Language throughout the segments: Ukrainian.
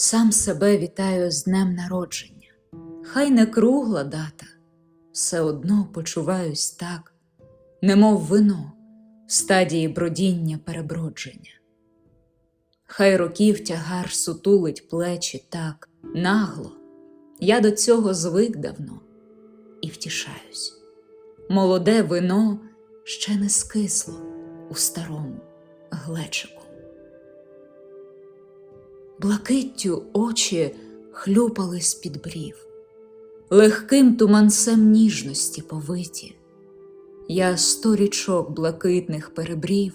Сам себе вітаю з днем народження. Хай не кругла дата, все одно почуваюсь так, немов вино в стадії бродіння перебродження. Хай років тягар сутулить плечі так нагло, я до цього звик давно і втішаюсь. Молоде вино ще не скисло у старому глечику. Блакиттю очі хлюпались під брів, легким туманцем ніжності повиті. Я сто річок блакитних перебрів,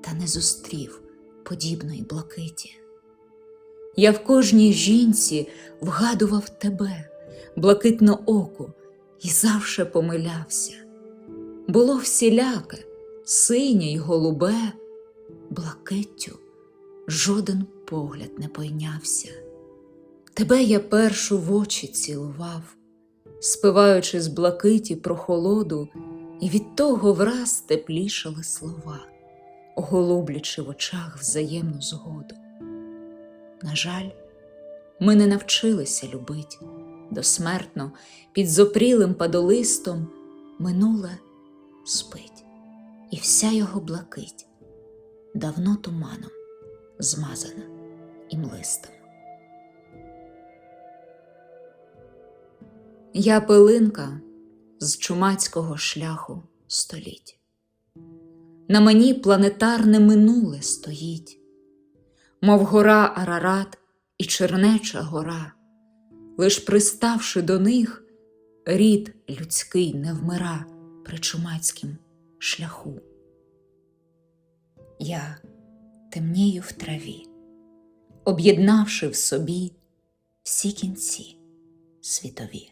та не зустрів подібної блакиті. Я в кожній жінці вгадував тебе, блакитно оку, і завше помилявся. Було всіляке, синє й голубе, блакиттю жоден погляд не пойнявся. Тебе я першу в очі цілував, спиваючи з блакиті про холоду, і від того враз теплішали слова, оголублячи в очах взаємну згоду. На жаль, ми не навчилися любить досмертно під зопрілим падолистом минуле спить, і вся його блакить давно туманом змазана і млистом. Я пилинка з чумацького шляху століть. На мені планетарне минуле стоїть, мов гора Арарат і Чернеча гора, лиш приставши до них, рід людський не вмира при чумацькім шляху. Я темнію в траві, об'єднавши в собі всі кінці світові.